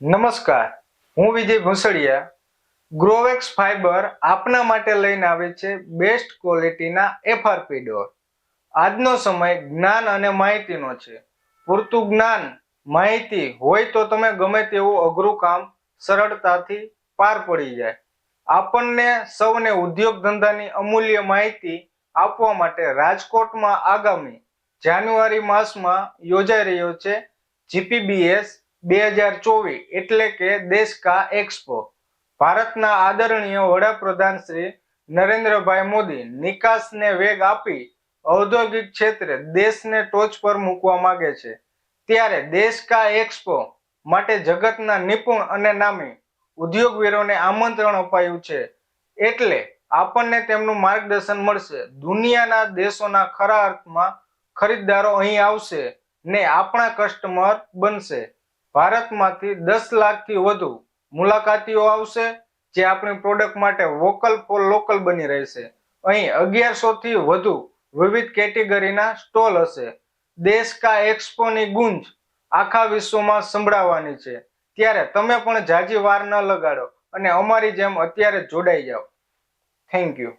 નમસ્કાર, હું વિજય ભૂસડિયા. ગ્રોવેક્સ ફાઈબર આપના માટે લઈને આવે છે બેસ્ટ ક્વોલિટીના એફઆરપી ડોર આજનો સમય જ્ઞાન અને માહિતીનો છે. પૂરતું જ્ઞાન, માહિતી હોય તો તમે ગમે તેવું અઘરું કામ સરળતાથી પાર પડી જાય. આપણને સૌને ઉદ્યોગ ધંધાની અમૂલ્ય માહિતી આપવા માટે રાજકોટમાં આગામી જાન્યુઆરી માસમાં યોજાઈ રહ્યો છે જીપીબીએસ બે હજાર ચોવીસ એટલે કે દેશ કા એક્સપો. ભારતના આદરણીય વડાપ્રધાન શ્રી નરેન્દ્રભાઈ મોદી નિકાસને વેગ આપી ઔદ્યોગિક ક્ષેત્રે દેશને ટોચ પર મૂકવા માંગે છે. ત્યારે દેશ કા એક્સપો માટે જગતના નિપુણ અને નામી ઉદ્યોગવીરોને આમંત્રણ અપાયું છે. એટલે આપણને તેમનું માર્ગદર્શન મળશે. દુનિયાના દેશોના ખરા અર્થમાં ખરીદદારો અહીં આવશે ને આપણા કસ્ટમર બનશે. ભારતમાંથી દસ લાખથી વધુ મુલાકાતીઓ આવશે, જે આપણી પ્રોડક્ટ માટે વોકલ ફોર લોકલ બની રહેશે. અહીં અગિયારસોથી વધુ વિવિધ કેટેગરીના સ્ટોલ હશે. દેશ કા એક્સપોની ગુંજ આખા વિશ્વમાં સંભળાવવાની છે. ત્યારે તમે પણ જાજી વાર ન લગાડો અને અમારી જેમ અત્યારે જોડાઈ જાઓ. Thank you